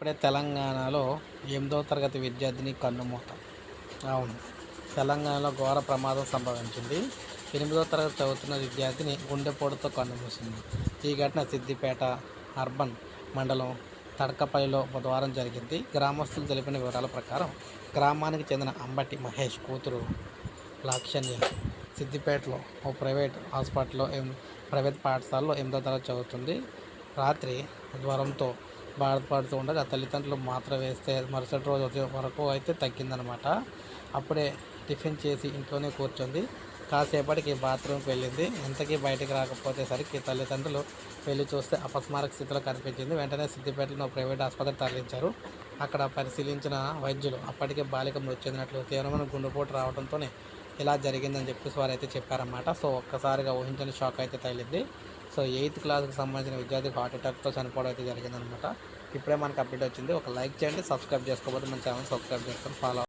ఇప్పుడే తెలంగాణలో ఎనిమిదో తరగతి విద్యార్థిని కన్నుమూత. అవును. తెలంగాణలో ఘోర ప్రమాదం సంభవించింది. ఎనిమిదో తరగతి చదువుతున్న విద్యార్థిని గుండెపోటుతో కన్నుమూసింది. ఈ ఘటన సిద్దిపేట అర్బన్ మండలం తడకపల్లిలో బుధవారం జరిగింది. గ్రామస్తులు తెలిపిన వివరాల ప్రకారం గ్రామానికి చెందిన అంబటి మహేష్ కూతురు లాక్షణ్య సిద్దిపేటలో ఓ ప్రైవేట్ హాస్పిటల్లో ప్రైవేట్ పాఠశాలలో ఎనిమిదో తరగతి చదువుతుంది. రాత్రి జ్వరంతో బాధపడుతూ ఉండగా తల్లిదండ్రులు మాత్ర వేస్తే మరుసటి రోజు ఉదయం వరకు అయితే తగ్గిందనమాట. అప్పుడే టిఫిన్ చేసి ఇంట్లోనే కూర్చుంది. కాసేపటికి బాత్రూమ్కి వెళ్ళింది. ఎంతకీ బయటికి రాకపోతేసరికి తల్లిదండ్రులు వెళ్ళి చూస్తే అపస్మారక స్థితిలో కనిపించింది. వెంటనే సిద్దిపేటలో ప్రైవేట్ ఆసుపత్రి తరలించారు. అక్కడ పరిశీలించిన వైద్యులు అప్పటికే బాలిక మృతి చెందినట్లు తీవ్రమైన గుండెపోటు రావడంతోనే ఇలా జరిగిందని చెప్పేసి వారు అయితే చెప్పారన్నమాట. సో ఒక్కసారిగా ఊహించని షాక్ అయితే తగిలింది. సో ఎయిత్ క్లాస్కి సంబంధించిన విద్యార్థి హార్ట్ అటాక్తో చనిపోవడం అయితే జరిగిందనమాట ఇప్పుడే మనకు అప్డేట్ వచ్చింది. ఒక లైక్ చేయండి సబ్స్క్రైబ్ చేసుకోకపోతే మన ఛానల్ సబ్స్క్రైబ్ చేసుకొని ఫాలో